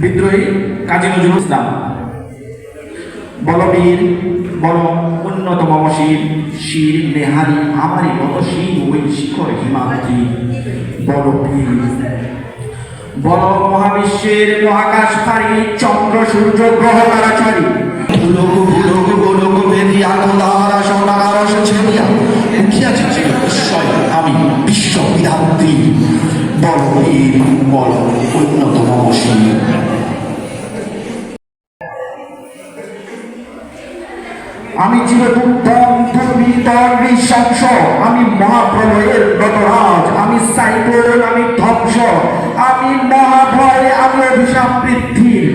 বিদ্রোহী কাজী নজরুল ইসলাম। বলবীর বল অন্যতম শির শির, নেহারি, আমারই মত শির ওই শিখর হিমাদ্রি। বলবীর বল মহাবিশ্বের মহাকাশ পারি চন্দ্র সূর্য গ্রহ তারাচারী বীর বল উন্নতম শির আমি নৃশংস। আমি মহাপ্রলয়ের নটরাজ আমি সাইক্লোন, আমি ধ্বংস। আমি মহাভয়, আমি অভিশাপ বৃদ্ধির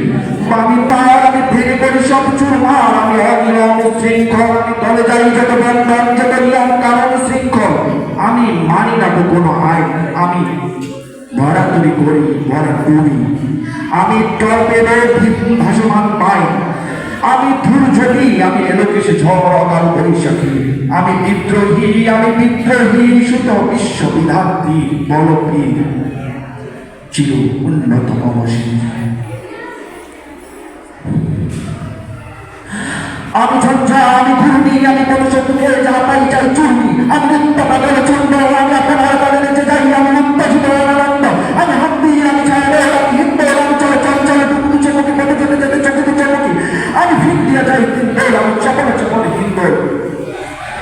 আমি তার আমি ভেঙে করি সব চুরমার। আমি অনিয়ম শৃঙ্খল। আমি দলে যাই যত বন্ধন, যত নিয়ম, কারণ শৃঙ্খল। আমি মানি না তো কোনো আইন আমি ভরাতুরি করি ভরা করি আমি টর্পেডো ভাসমান পাই। আমি দুর্যোগী আমি এলোকেশে ঝড় অকাল বৈশাখী। আমি বিদ্রোহী আমি বিদ্রোহী সুত বিশ্ববিধাত্রী বলবীর চির উন্নতম শির আমি ঝঞ্ঝা আমি ঘূর্ণি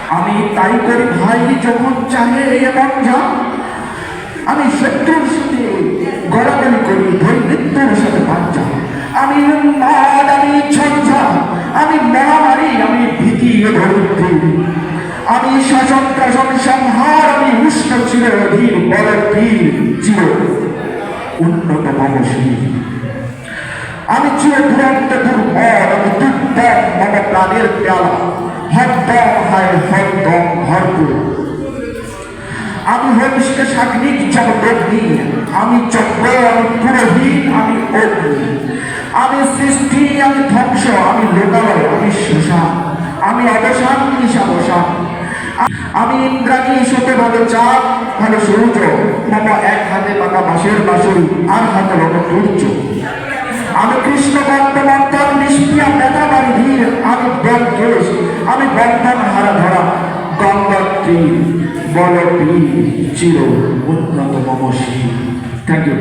আমি তাই করি ভাই যখন চাহে এবং আমি শত্রুর সাথে গড়াগড়ি করি ধরি মৃত্যুর সাথে বাচ্চা আমি উন্মাদ, আমি ঝঞ্ঝা আমি মহামারী, আমি ভীতি ধরিত্রী আমি শাসন প্রশন সংহার, আমি উষ্ণ চির অধীর বড় বীর চির উন্নত মানসী আমি চির দুরন্ত, দুর্বল, আমি দুর্দম মম প্রাণের পেয়ালা। হরদম হায় হরদম ভরপুর। আমি হরিষ্ঠ সাগ্নিক জগদগ্নি আমি চক্র আমি পুরোহীন আমি আমি সৃষ্টি, আমি ধ্বংস, আমি লোকালয়, আমি শ্মশান আমি অবসান নিশাবসান আমি ইন্দ্রাণী শোতে ভালো চাপ ভালো সূর্য, মম এক হাতে পাকা বাঁশের বাঁশুরি, আর হাতে রব সূর্য। আমি কৃষ্ণ বর্তমান নিষ্ক্রিয়া নেতা বন্ধন হারা ধরা। গঙ্গত্রী বলবী চির উন্নত শির থ্যাংক ইউ